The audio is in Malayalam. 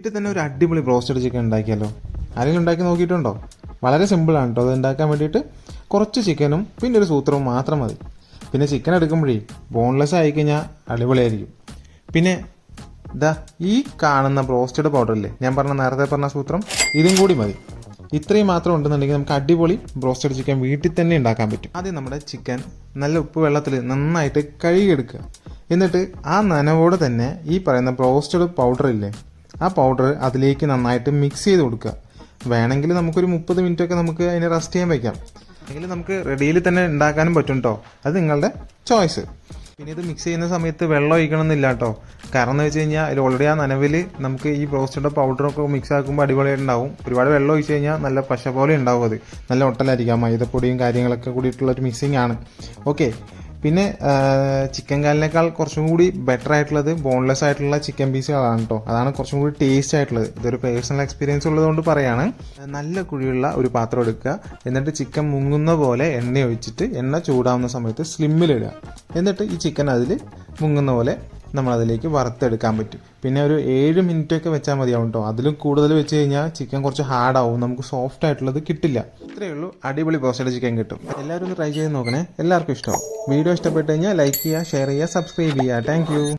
വീട്ടിൽ തന്നെ ഒരു അടിപൊളി ബ്രോസ്റ്റഡ് ചിക്കൻ ഉണ്ടാക്കിയാലോ? ആരെങ്കിലും ഉണ്ടാക്കി നോക്കിയിട്ടുണ്ടോ? വളരെ സിമ്പിളാണ് കേട്ടോ അത് ഉണ്ടാക്കാൻ വേണ്ടിയിട്ട് കുറച്ച് ചിക്കനും പിന്നെ ഒരു സൂത്രവും മാത്രം മതി. പിന്നെ ചിക്കൻ എടുക്കുമ്പോഴേ ബോൺലെസ് ആയി കഴിഞ്ഞാൽ അടിപൊളിയായിരിക്കും. പിന്നെ ഇതാ ഈ കാണുന്ന ബ്രോസ്റ്റഡ് പൗഡർ ഇല്ലേ? ഞാൻ പറഞ്ഞ നേരത്തെ പറഞ്ഞ സൂത്രം ഇതും കൂടി മതി. ഇത്രയും മാത്രം ഉണ്ടെന്നുണ്ടെങ്കിൽ നമുക്ക് അടിപൊളി ബ്രോസ്റ്റഡ് ചിക്കൻ വീട്ടിൽ തന്നെ ഉണ്ടാക്കാൻ പറ്റും. ആദ്യം നമ്മുടെ ചിക്കൻ നല്ല ഉപ്പ് വെള്ളത്തിൽ നന്നായിട്ട് കഴുകിയെടുക്കുക. എന്നിട്ട് ആ നനവോടെ തന്നെ ഈ പറയുന്ന ബ്രോസ്റ്റഡ് ഇല്ലേ? ആ പൗഡർ അതിലേക്ക് നന്നായിട്ട് മിക്സ് ചെയ്ത് കൊടുക്കുക. വേണമെങ്കിൽ നമുക്കൊരു മുപ്പത് മിനിറ്റ് ഒക്കെ നമുക്ക് അതിനെ റെസ്റ്റ് ചെയ്യാൻ വയ്ക്കാം അല്ലെങ്കിൽ നമുക്ക് റെഡിയിൽ തന്നെ ഉണ്ടാക്കാനും പറ്റും കേട്ടോ അത് നിങ്ങളുടെ ചോയ്സ് പിന്നെ ഇത് മിക്സ് ചെയ്യുന്ന സമയത്ത് വെള്ളം ഒഴിക്കണം എന്നില്ല കേട്ടോ കാരണം എന്ന് വെച്ച് കഴിഞ്ഞാൽ അതിൽ ഓൾറെഡി ആ നനവിൽ നമുക്ക് ഈ ബ്രോസ്റ്റഡ് പൗഡറൊക്കെ മിക്സ് ആക്കുമ്പോൾ അടിപൊളിയായിട്ടുണ്ടാവും. ഒരുപാട് വെള്ളം ഒഴിച്ച് കഴിഞ്ഞാൽ നല്ല പശ പോലെ ഉണ്ടാവും അത്. നല്ല ഒട്ടലായിരിക്കും മൈദപ്പൊടിയും കാര്യങ്ങളൊക്കെ കൂടിയിട്ടുള്ള ഒരു മിക്സിംഗ് ആണ്. ഓക്കെ പിന്നെ ചിക്കൻ കാലിനേക്കാൾ കുറച്ചും കൂടി ബെറ്റർ ആയിട്ടുള്ളത് ബോൺലെസ് ആയിട്ടുള്ള ചിക്കൻ പീസുകളാണ് കേട്ടോ അതാണ് കുറച്ചും കൂടി ടേസ്റ്റ് ആയിട്ടുള്ളത്. ഇതൊരു പേഴ്സണൽ എക്സ്പീരിയൻസ് ഉള്ളതുകൊണ്ട് പറയാണ്. നല്ല കുഴിയുള്ള ഒരു പാത്രം എടുക്കുക. എന്നിട്ട് ചിക്കൻ മുങ്ങുന്ന പോലെ എണ്ണ ഒഴിച്ചിട്ട് എണ്ണ ചൂടാവുന്ന സമയത്ത് സ്ലിമ്മിലിടുക എന്നിട്ട് ഈ ചിക്കൻ അതിൽ മുങ്ങുന്ന പോലെ നമ്മൾ അതിലേക്ക് വറുത്തെടുക്കാൻ പറ്റും. പിന്നെ ഒരു ഏഴ് മിനിറ്റ് ഒക്കെ വെച്ചാൽ മതിയാവും കേട്ടോ അതിലും കൂടുതൽ വെച്ച് കഴിഞ്ഞാൽ ചിക്കൻ കുറച്ച് ഹാർഡാവും. നമുക്ക് സോഫ്റ്റ് ആയിട്ടുള്ളത് കിട്ടില്ല. ഇത്രയേ ഉള്ളൂ. അടിപൊളി ബ്രോസ്റ്റഡ് ചിക്കൻ കിട്ടും. എല്ലാവരും ഒന്ന് ട്രൈ ചെയ്ത് നോക്കണേ. എല്ലാവർക്കും ഇഷ്ടമാവും. വീഡിയോ ഇഷ്ടപ്പെട്ട് കഴിഞ്ഞാൽ ലൈക്ക് ചെയ്യുക ഷെയർ ചെയ്യുക സബ്സ്ക്രൈബ് ചെയ്യുക. താങ്ക്